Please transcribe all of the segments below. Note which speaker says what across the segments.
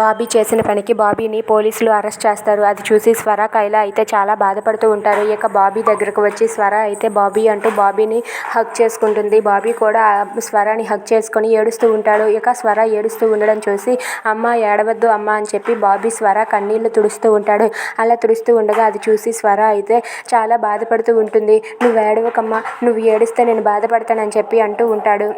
Speaker 1: బాబీ చేసిన పనికి బాబీని పోలీసులు అరెస్ట్ చేస్తారు. అది చూసి స్వర కైల అయితే చాలా బాధపడుతూ ఉంటారు. ఇక బాబీ దగ్గరకు వచ్చి స్వర అయితే బాబీ అంటూ బాబీని హక్ చేసుకుంటుంది. బాబీ కూడా స్వరాని హక్ చేసుకొని ఏడుస్తూ ఉంటాడు. ఇక స్వర ఏడుస్తూ ఉండడం చూసి అమ్మ ఏడవద్దు అమ్మ అని చెప్పి బాబీ స్వర కన్నీళ్ళు తుడుస్తూ ఉంటాడు. అలా తుడుస్తూ ఉండగా అది చూసి స్వర అయితే చాలా బాధపడుతూ ఉంటుంది. నువ్వు ఏడవకమ్మా నువ్వు ఏడిస్తే నేను బాధపడతానని చెప్పి అంటూ ఉంటాడు.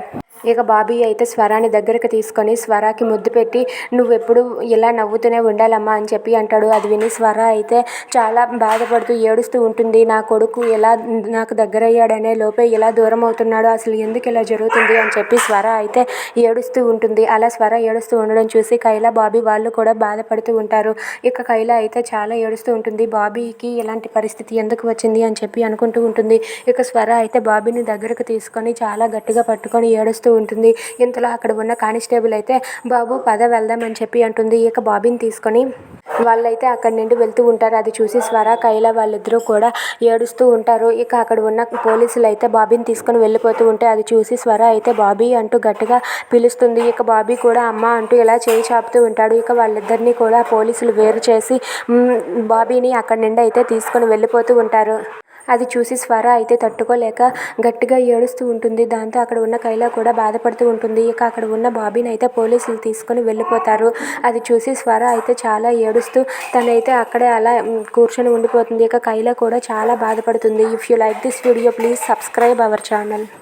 Speaker 1: ఇక బాబీ అయితే స్వరాని దగ్గరకు తీసుకొని స్వరాకి ముద్దు పెట్టి నువ్వెప్పుడు ఇలా నవ్వుతూనే ఉండాలమ్మా అని చెప్పి అంటాడు. అది విని స్వర అయితే చాలా బాధపడుతూ ఏడుస్తూ ఉంటుంది. నా కొడుకు ఎలా నాకు దగ్గర అయ్యాడనే లోపే ఇలా దూరం అవుతున్నాడు అసలు ఎందుకు ఇలా జరుగుతుంది అని చెప్పి స్వర అయితే ఏడుస్తూ ఉంటుంది. అలా స్వర ఏడుస్తూ ఉండడం చూసి కైలా బాబీ వాళ్ళు కూడా బాధపడుతూ ఉంటారు. ఇక కైలా అయితే చాలా ఏడుస్తూ ఉంటుంది. బాబీకి ఇలాంటి పరిస్థితి ఎందుకు వచ్చింది అని చెప్పి అనుకుంటూ ఉంటుంది. ఇక స్వర అయితే బాబీని దగ్గరకు తీసుకొని చాలా గట్టిగా పట్టుకొని ఏడుస్తూ ఉంటుంది. ఇంతలో అక్కడ ఉన్న కానిస్టేబుల్ అయితే బాబు పద వెళ్దామని చెప్పి అంటుంది. ఇక బాబీని తీసుకొని వాళ్ళైతే అక్కడి నుండి వెళ్తూ ఉంటారు. అది చూసి స్వర కైల వాళ్ళిద్దరూ కూడా ఏడుస్తూ ఉంటారు. ఇక అక్కడ ఉన్న పోలీసులు అయితే బాబీని తీసుకొని వెళ్ళిపోతూ ఉంటే అది చూసి స్వర అయితే బాబీ అంటూ గట్టిగా పిలుస్తుంది. ఇక బాబీ కూడా అమ్మ అంటూ ఇలా చేయి చాపుతూ ఉంటాడు. ఇక వాళ్ళిద్దరినీ కూడా పోలీసులు వేరు చేసి బాబీని అక్కడి నుండి అయితే తీసుకొని వెళ్ళిపోతూ ఉంటారు. అది చూసి స్వర అయితే తట్టుకోలేక గట్టిగా ఏడుస్తూ ఉంటుంది. దాంతో అక్కడ ఉన్న కైలా కూడా బాధపడుతూ ఉంటుంది. ఇక అక్కడ ఉన్న బాబీని అయితే పోలీసులు తీసుకొని వెళ్ళిపోతారు. అది చూసి స్వర అయితే చాలా ఏడుస్తూ తనైతే అక్కడే అలా కూర్చొని ఉండిపోతుంది. ఇక కైలా కూడా చాలా బాధపడుతుంది. If you like this video please subscribe our channel